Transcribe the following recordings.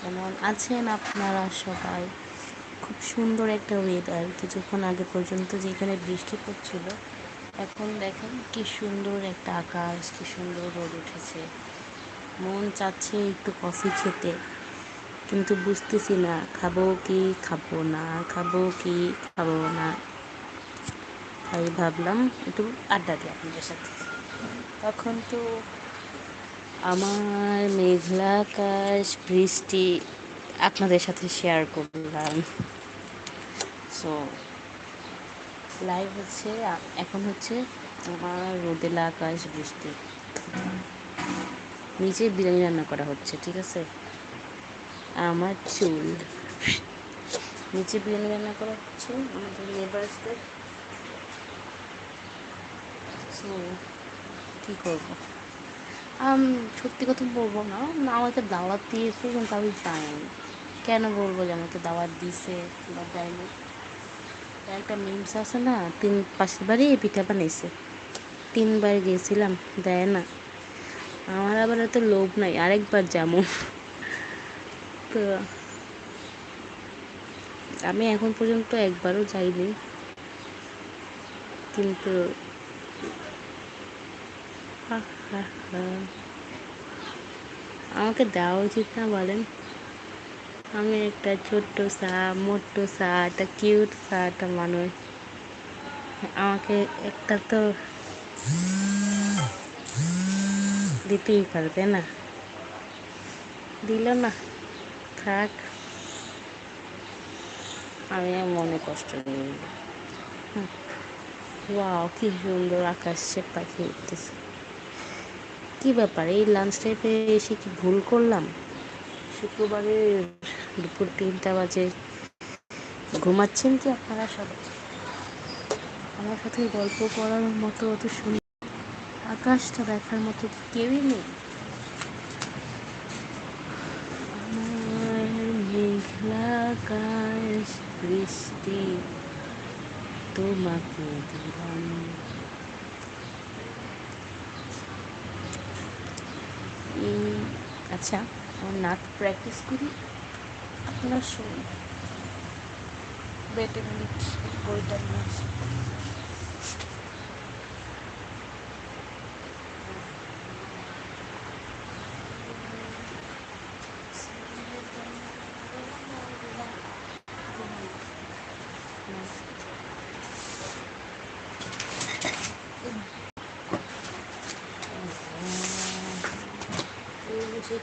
কেমন আছেন আপনারা সবাই? খুব সুন্দর একটা ওয়েদার কিছুক্ষণ আগে পর্যন্ত যেখানে বৃষ্টি পড়ছিল, এখন দেখেন কি সুন্দর একটা আকাশ, কি সুন্দর রোদ উঠেছে। মন চাচ্ছে একটু কফি খেতে, কিন্তু বুঝতেছি না, খাব কি, খাব না, খাব কি, খাব না। তাই ভাবলাম একটু আড্ডা দিই আপনাদের সাথে। তখন তো আমার মেঘলা আকাশ, বৃষ্টি আপনাদের সাথে শেয়ার করলাম। সো লাইভ হচ্ছে, এখন হচ্ছে আমার রোদেলা আকাশ, বৃষ্টি। নিচে বিরিয়ানি রান্না করা হচ্ছে, ঠিক আছে? আমার চুল। নিচে বিরিয়ানি রান্না করা হচ্ছে, আমাদের লেবার্সদের সো কী করব? সত্যি কথা বলব না। আমাকে দাওয়াত দিয়েছে, কিন্তু আমি যাইনি। কেন বলব যে আমাকে দাওয়াত দিছে বা দেয়নি একটা মিমস আছে না, তিন পাশের বাড়ি পিঠা বানিয়েছে তিনবার গিয়েছিলাম দেয় না। আমার আবার এত লোভ নাই, আরেকবার যেমন তো, আমি এখন পর্যন্ত একবারও যাইনি। কিন্তু আমাকে দেওয়া উচিত না বলেন। আমি একটা ছোট্ট সা, মোট্ট সা, একটা কিউট সা, একটা মানুষ। আমাকে একটা তো দিতেই পারবে না? দিল না। থাক। আমি মনে কষ্ট নিই। ওয়াও, কি সুন্দর আকাশে পাখি উঠতেছে। কি ব্যাপার? এই লাঞ্চ টাইপে এসে কি ভুল করলাম? শুক্রবারে দুপুর তিনটা বাজে। ঘুমাচ্ছেন কি আপনারা সবাই? আমার সাথে গল্প করার মতো অত সুন্দর আকাশটা দেখার মতো কেউই নেই। মেঘলা বৃষ্টি তোমাকে দিলাম। আচ্ছা আমার নাচ প্র্যাকটিস করি। আপনার শুনুন। বেটে মিনিট বইটার নাচ যেতে হবে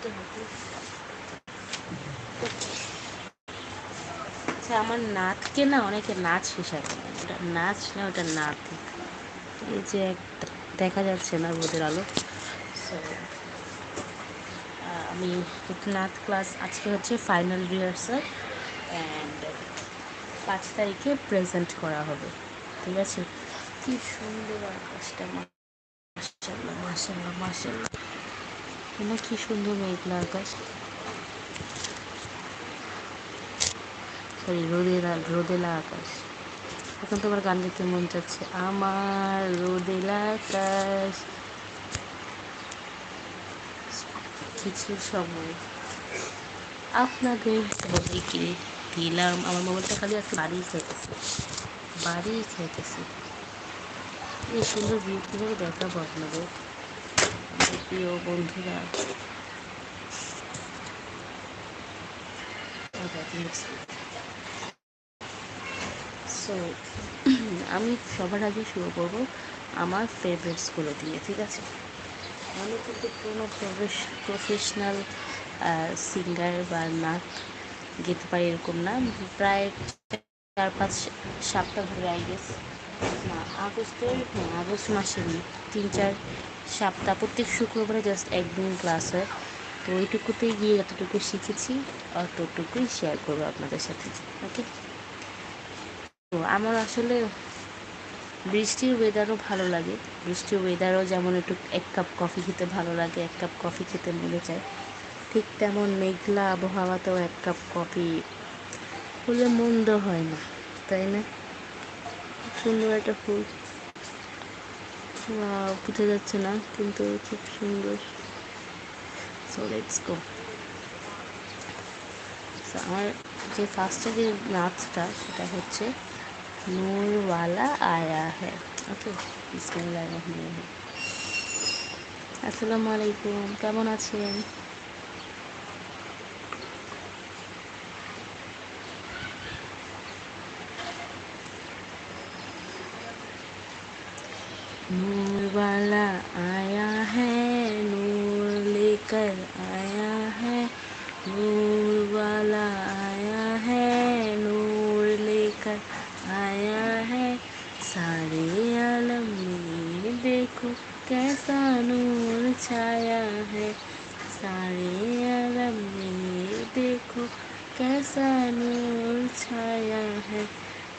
আচ্ছা আমার নাতকে না অনেকে নাচ হিসাবে ওটা নাচ না, ওটা নাত। এই যে একটা দেখা যাচ্ছে না রোদের আলো। আমি নাথ ক্লাস, আজকে হচ্ছে ফাইনাল রিহার্সাল অ্যান্ড পাঁচ তারিখে প্রেজেন্ট করা হবে। ঠিক আছে? কি সুন্দর আকাশটা মাসাল্লাহ মাসাল্লাহ মাসাল্লাহ না কি সুন্দর মেঘলা আকাশ। সরি রোদেলা রোদেলা আকাশ। এখন তোমার গান দেখতে মন চাচ্ছে। আমার রোদেলা আকাশ। কিছু সময় আপনাদের সবাইকে দিলাম। আমার মোবাইলটা খালি আজকে বাড়ি খেতেছে। বাড়ি খেতেছে। এই সুন্দর ভিউ কীভাবে দেখাবো আপনাদের আমার প্রিয় বন্ধুরা। সো আমি সবার আগে শুরু করব আমার ফেভারিটসগুলো দিয়ে, ঠিক আছে? আমি কিন্তু কোনো প্রফেশনাল সিঙ্গার বা নাচ গেতে পারি এরকম না। প্রায় চার পাঁচ সপ্তাহ ধরে আই গেস না হ্যাঁ আগস্ট মাসের তিন, চার সপ্তাহ, প্রত্যেক শুক্রবারে জাস্ট একদিন ক্লাস হয়। তো ওইটুকুতেই গিয়ে যতটুকু শিখেছি, অতটুকুই শেয়ার করব আপনাদের সাথে ওকে তো আমার আসলে বৃষ্টির ওয়েদারও ভালো লাগে। বৃষ্টির ওয়েদারও যেমন একটু এক কাপ কফি খেতে ভালো লাগে, এক কাপ কফি খেতে মনে চায়, ঠিক তেমন মেঘলা আবহাওয়াতেও এক কাপ কফি হলে মন্দ হয় না, তাই না? সুন্দর একটা ফুল। বুঝে যাচ্ছে না, কিন্তু খুব সুন্দর। সো আমার যে ফার্স্টে যে নাচটা সেটা হচ্ছে নূরওয়ালা আয়া হ্যাঁ ওকে আসসালামু আলাইকুম, কেমন আছেন? والا آیا ہے، نور لے کر آیا ہے۔ نور والا آیا ہے، نور لے کر آیا ہے۔ سارے عالم میں دیکھو کیسا نور چھایا ہے۔ سارے عالم میں دیکھو کیسا نور چھایا ہے۔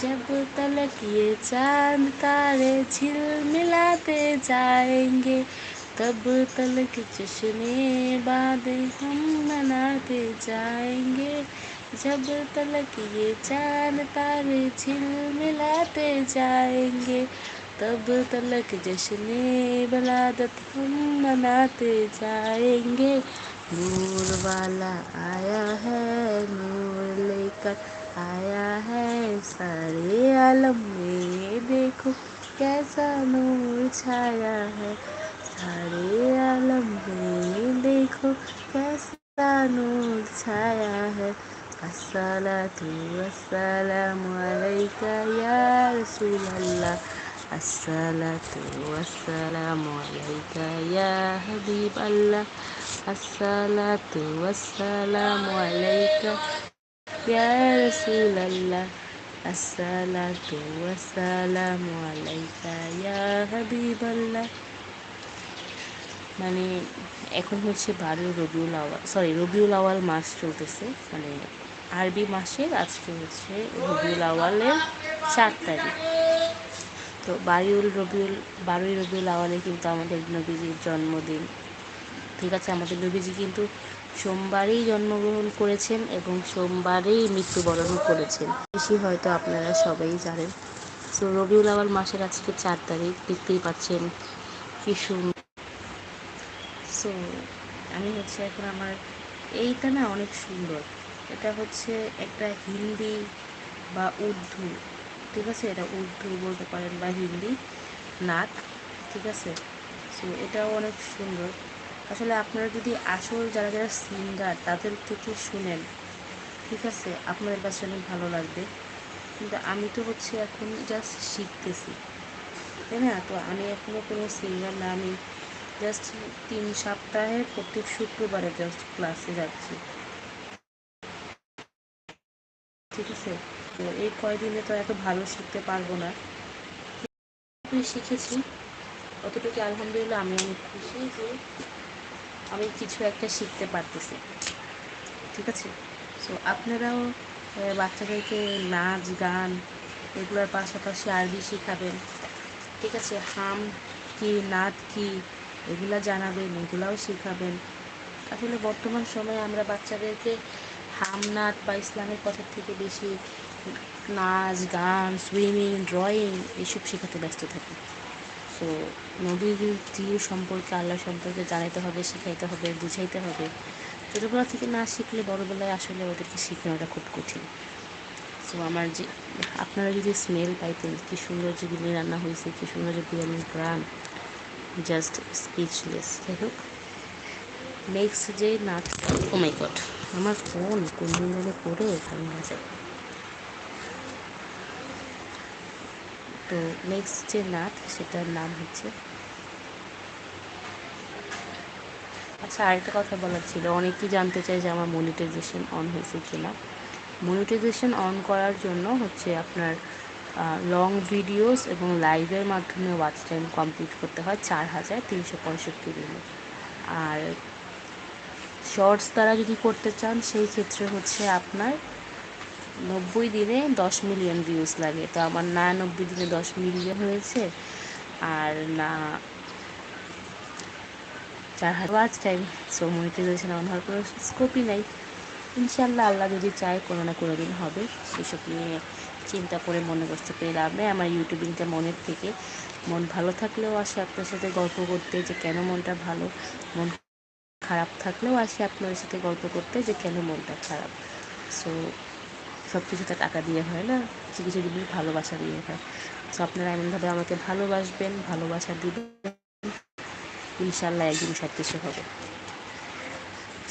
جب تلک یہ چاند تارے جھل ملاتے جائیں گے تب تلک جشن باد ہم مناتے جائیں گے جب تلک یہ چاند تارے جھل ملاتے جائیں گے تب تلک جشن بلادت ہم مناتے جائیں گے نور والا آیا ہے نور لے کر آیا ہے سارے عالم میں دیکھو کیسا نور چھایا ہے۔ سارے عالم میں دیکھو کیسا نور چھایا ہے۔ الصلاة والسلام عليك يا رسول الله الصلاة والسلام عليك يا حبيب الله الصلاة والسلام عليك يا رسول الله الصلاة والسلام عليك يا হাবিব আল্লাহ মানে এখন হচ্ছে বারো রবিউল আওয়াল সরি রবিউল আওয়াল মাস চলতেছে। মানে আরবি মাসের আজকে হচ্ছে রবিউল আওয়ালের চার তারিখ। তো বারিউল রবিউল, বারোই রবিউল আওয়ালে কিন্তু আমাদের নবীজির জন্মদিন। ঠিক আছে, আমাদের নবীজি কিন্তু সোমবারেই জন্মগ্রহণ করেছেন এবং সোমবারেই মৃত্যুবরণ করেছেন। বেশি হয়তো আপনারা সবাই জানেন। সো রবিউল আওয়াল মাসের আজকে চার তারিখ, দেখতেই পাচ্ছেন কি সো আমি হচ্ছে এখন আমার, এইটা না অনেক সুন্দর। এটা হচ্ছে একটা হিন্দি বা উর্দু, ঠিক আছে? এটা উর্দু বলতে পারেন বা হিন্দি নাক ঠিক আছে? সো এটাও অনেক সুন্দর। আসলে আপনারা যদি আসল যারা যারা সিঙ্গার তাদের থেকে শুনেন, ঠিক আছে? আপনাদের কাছে অনেক ভালো লাগবে। কিন্তু আমি তো হচ্ছে এখন জাস্ট শিখতেছি, তাই না? তো আমি এখনও কোনো সিঙ্গার না, আমি জাস্ট তিন সপ্তাহে প্রত্যেক শুক্রবারে জাস্ট ক্লাসে যাচ্ছি। ঠিক আছে? তো এই কয়দিনে তো এত ভালো শিখতে পারব না। শিখেছি। অতটুকু আলহামদুলিল্লাহ, আমি অনেক খুশি যে আমি কিছু একটা শিখতে পারতেছি। ঠিক আছে? সো আপনারাও বাচ্চাদেরকে নাচ, গান এগুলোর পাশাপাশি আরবি শেখাবেন। ঠিক আছে? হাম কি নাচ কি এগুলা জানাবেন, এগুলাও শেখাবেন। আসলে বর্তমান সময়ে আমরা বাচ্চাদেরকে হাম নাচ বা ইসলামের কথার থেকে বেশি নাচ, গান, সুইমিং, ড্রয়িং এসব শেখাতে ব্যস্ত থাকি। তো নবীজির সম্পর্কে আল্লাহ সম্পর্কে জানাইতে হবে, শেখাইতে হবে, বুঝাইতে হবে। ছোটোবেলা থেকে না শিখলে বড়োবেলায় আসলে ওদেরকে শেখানোটা খুব কঠিন। সো আমার যে, আপনারা যদি স্মেল পাইতেন, কী সুন্দর যে বিরিয়ানি রান্না হয়েছে, কী সুন্দর যে বিরিয়ানির গ্রাম। জাস্ট স্পিচলেস যাই হোক। নেক্সট যে নাচ ও মাই গড আমার ফোন কোন দিন পড়ে ভালো না। যায় তো নেক্সট যে নাচ সেটার নাম হচ্ছে আচ্ছা আরেকটা কথা বলার ছিল, অনেকেই জানতে চাই যে আমার মনিটাইজেশন অন হয়েছে কিনা। মনিটাইজেশন অন করার জন্য হচ্ছে আপনার লং ভিডিওস এবং লাইভের মাধ্যমে ওয়াচ টাইম কমপ্লিট করতে হয় চার হাজার তিনশো পঁয়ষট্টি দিনে। আর শর্টস দ্বারা যদি করতে চান, সেই ক্ষেত্রে হচ্ছে আপনার নব্বই দিনে দশ মিলিয়ন ভিউজ লাগে। তো আমার না নব্বই দিনে দশ মিলিয়ন হয়েছে, আর না চার হাজার। টাইম সো মনিটাইজেশন অন হওয়ার কোনো স্কোপই নাই। ইনশাল্লাহ আল্লাহ যদি চায়, কোনো না কোনো দিন হবে। সেসব নিয়ে চিন্তা করে মনে করতে পেরে লাভ নেই। আমার ইউটিউবিংটা মনের থেকে। মন ভালো থাকলেও আসে আপনার সাথে গল্প করতে যে কেন মনটা ভালো, মন খারাপ থাকলেও আসে আপনার সাথে গল্প করতে যে কেন মনটা খারাপ। সো সব কিছুতে টাকা দিয়ে হয় না কিছু কিছু জিনিস ভালোবাসা দিয়ে হয় সো আপনারা এমনভাবে আমাকে ভালোবাসবেন ভালোবাসা দিবেন ইনশাল্লাহ একদিন সব কিছু হবে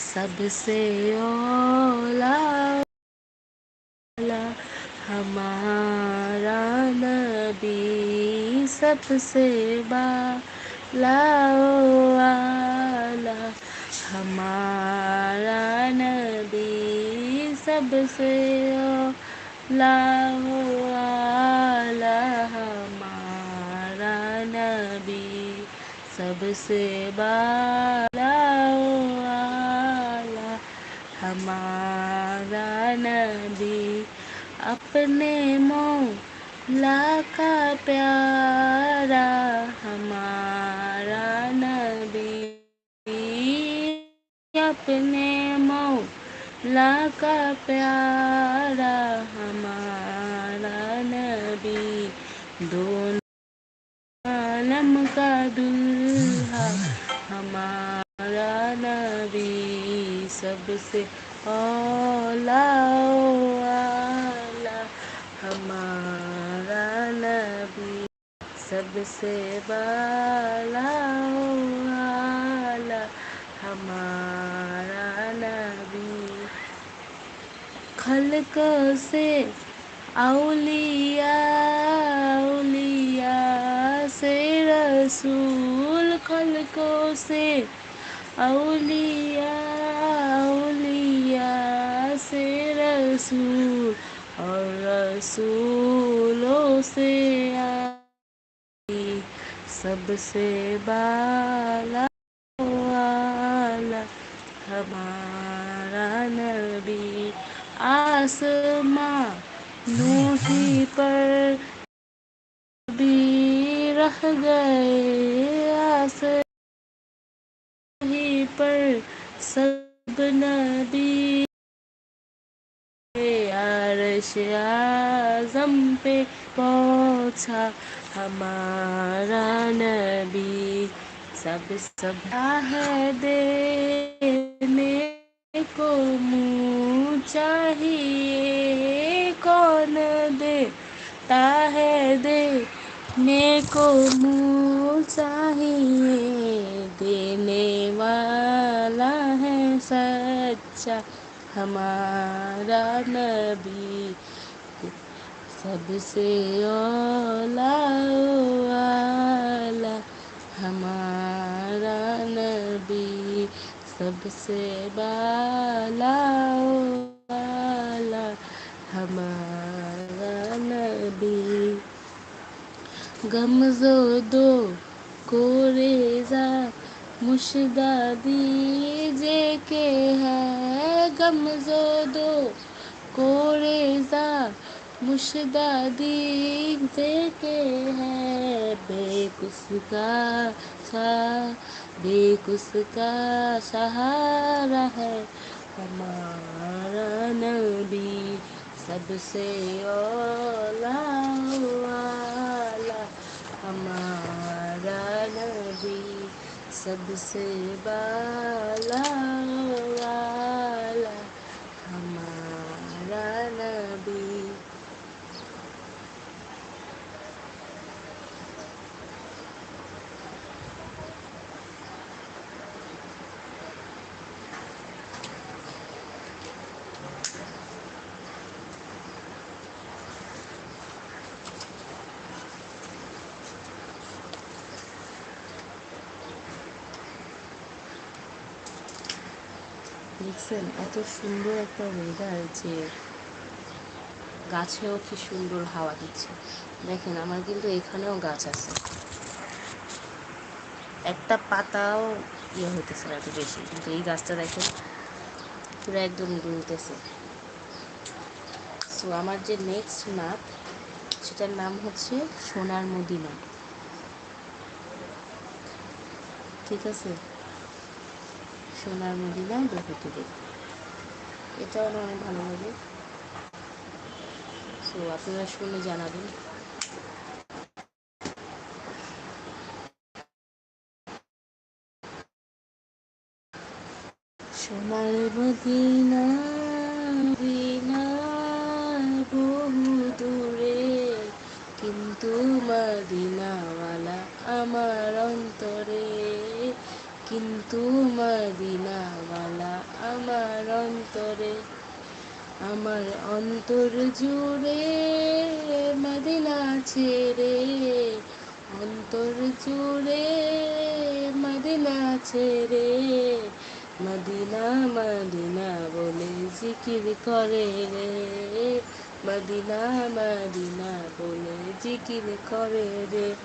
सबसे ओला हमारा नबी सबसे बालाओ आला हमारा नबी سب سے لا ہمارا نبی، سب سے بالا ہمارا نبی۔ اپنے مولا کا پیارا ہمارا نبی۔ اپنے مئو کا پیارا ہمارا نبی، دونوں عالم کا دلہا، ہمارا نبی، سب سے اولا اولا ہمارا نبی، سب سے بالا حلقوں سے اولیاء اولیاء سے رسول خلقوں سے اولیاء اولیاء سے رسول اور رسولوں سے سب سے بالا ہمارا نر آسماں لوٹی پر بھی رہ گئے آس ہی پر سب نبی عرش اعظم پہ پہنچا ہمارا نبی سب سب ہے دینے کو منہ چاہیے کون دیتا ہے دینے کو منہ چاہیے دینے والا ہے سچا ہمارا نبی سب سے اولا والا ہمارا نبی سب سے بالا والا ہمارا نبی۔ غم زو دو کو ریزا مشدہ دیجے کے ہے۔ غم دو کو ریزا مشدہ دیجے کے ہے۔ بے کس کا سا دیکھ اس کا سہارا ہے ہمارا نبی سب سے اولا والا ہمارا نبی سب سے بالا والا দেখছেন, এত সুন্দর একটা ওয়েদার যে গাছেও কি সুন্দর হাওয়া দিচ্ছে। দেখেন, আমার কিন্তু এখানেও গাছ আছে। একটা পাতাও ইয়ে হইতেছে না এত বেশি, কিন্তু এই গাছটা দেখেন, পুরো একদম দুলতেছে সো আমার যে নেক্সট ম্যাপ সেটার নাম হচ্ছে সোনার মদিনা ঠিক আছে? সোনার মদিনা বহুদূরে এটাও আমার অনেক ভালো লাগে সো আপনারা শুনে জানাবেন। সোনার মদিনা মদিনা বহু দূরে, কিন্তু মদিনাওয়ালা আমার অন্তরে। কিন্তু মদিনাওয়ালা আমার অন্তরে, আমার অন্তর জুড়ে মদিনা ছেড়ে, অন্তর জুড়ে মদিনা ছেড়ে, মদিনা মদিনা বলে জিকির করে রে মদিনা মদিনা বলে জিকির করে রে।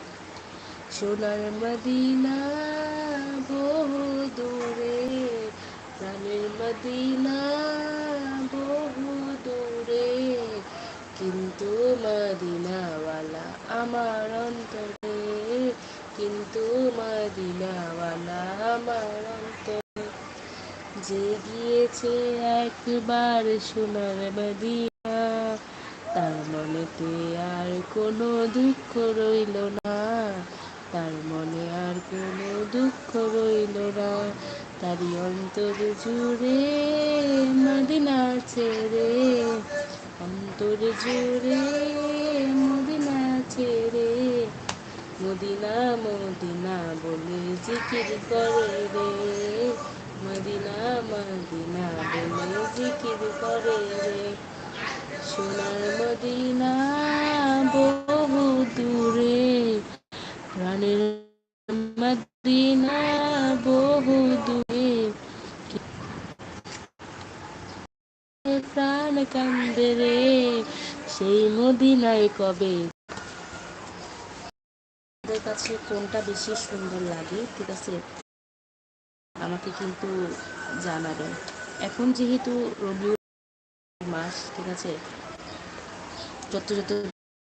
সোনার মদিনা বহু দূরে, প্রাণের মদিনা বহু দূরে। কিন্তু মদিনাওয়ালা আমার অন্তরে, কিন্তু মদিনাওয়ালা আমার অন্তরে। যে গিয়েছে একবার সোনার মদিনা, তার মনেতে আর কোনো দুঃখ রইল না। তার মনে আর কোনো দুঃখ রইল না। তারই অন্তর জুড়ে মদিনা ছেড়ে, অন্তর জুড়ে মদিনা ছেড়ে। মদিনা মদিনা বলে জিকির করে রে। মদিনা মদিনা বলে জিকির করে রে। সোনার মদিনা মদিনায় কবে? আমাদের কাছে কোনটা বেশি সুন্দর লাগে, ঠিক আছে? আমাকে কিন্তু জানাবেন। এখন যেহেতু রবি মাস, ঠিক আছে? যত যত